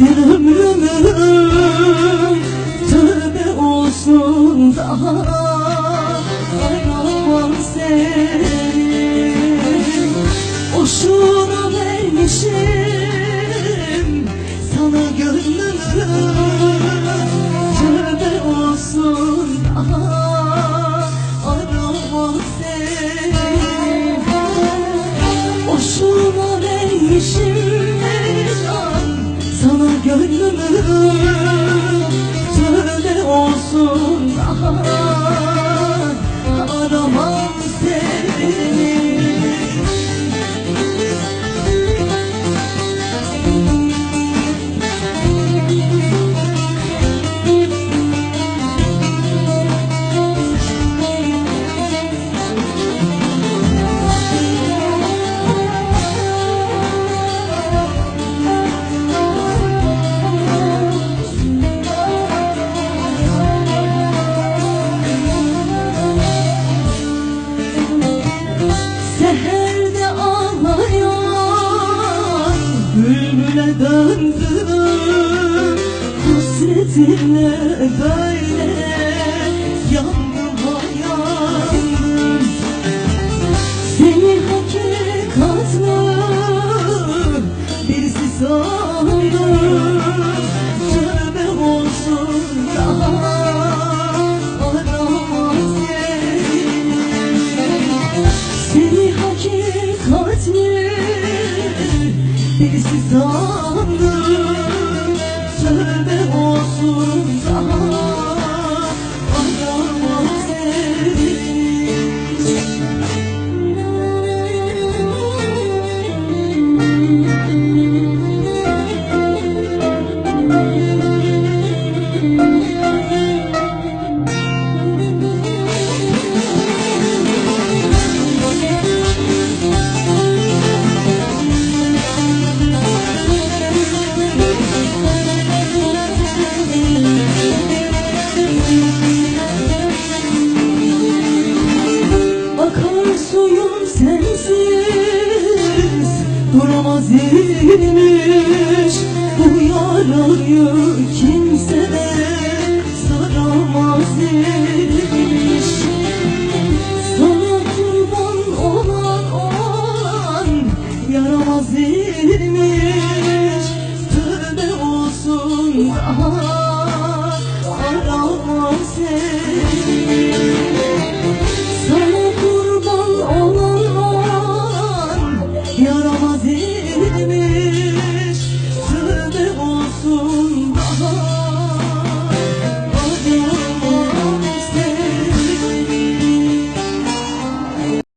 Yedin ömrümü Tövbe olsun daha. Aramam seni Boşuna vermişim Sana gönlümü döndüm Hasretinle böyle Yandım yandım Seni hakikatlı Birisi sandım birisi sandım olmaz imiş Bu yarayı kimse de saramaz imiş Sana kurban olan olan yaramaz imiş Tövbe olsun daha